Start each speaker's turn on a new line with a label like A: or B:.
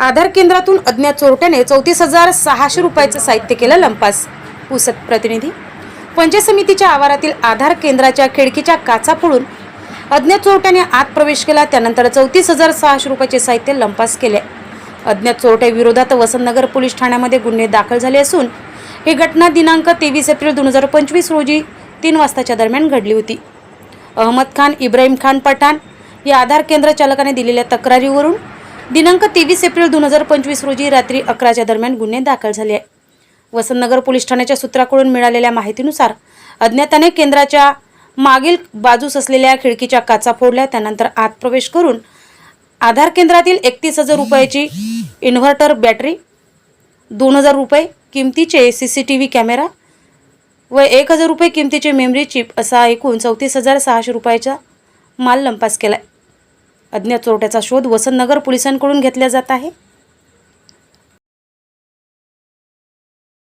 A: आधार केंद्रातून अज्ञात चोरट्याने चौतीस हजार सहाशे रुपयाचं साहित्य केलं लंपास. पुसत प्रतिनिधी पंचायत समितीच्या आवारातील आधार केंद्राच्या खिडकीच्या काचा फोडून अज्ञात चोरट्याने आत प्रवेश केला त्यानंतर चौतीस हजार सहाशे रुपयाचे साहित्य लंपास केले. अज्ञात चोरट्या विरोधात वसंतनगर पोलीस ठाण्यामध्ये गुन्हे दाखल झाले असून ही घटना दिनांक तेवीस एप्रिल दोन हजार पंचवीस रोजी तीन वाजताच्या दरम्यान घडली होती. अहमद खान इब्राहिम खान पठाण या आधार केंद्र चालकाने दिलेल्या तक्रारीवरून दिनांक तेवीस एप्रिल दोन हजार पंचवीस रोजी रात्री अकराच्या दरम्यान गुन्हे दाखल झाले आहे वसंतनगर पोलीस ठाण्याच्या सूत्राकडून मिळालेल्या माहितीनुसार अज्ञाताने केंद्राच्या मागील बाजूस असलेल्या खिडकीच्या काचा फोडल्या. त्यानंतर आत प्रवेश करून आधार केंद्रातील एकतीस हजार रुपयाची इन्व्हर्टर बॅटरी दोन हजार रुपये किमतीचे C C T V camera व एक हजार रुपये किमतीचे मेमरी चिप असा एकूण चौतीस हजार सहाशे रुपयाचा माल लंपास केला आहे अज्ञात चोरट्याचा शोध वसंतनगर पोलिसांकडून घेतला जात आहे.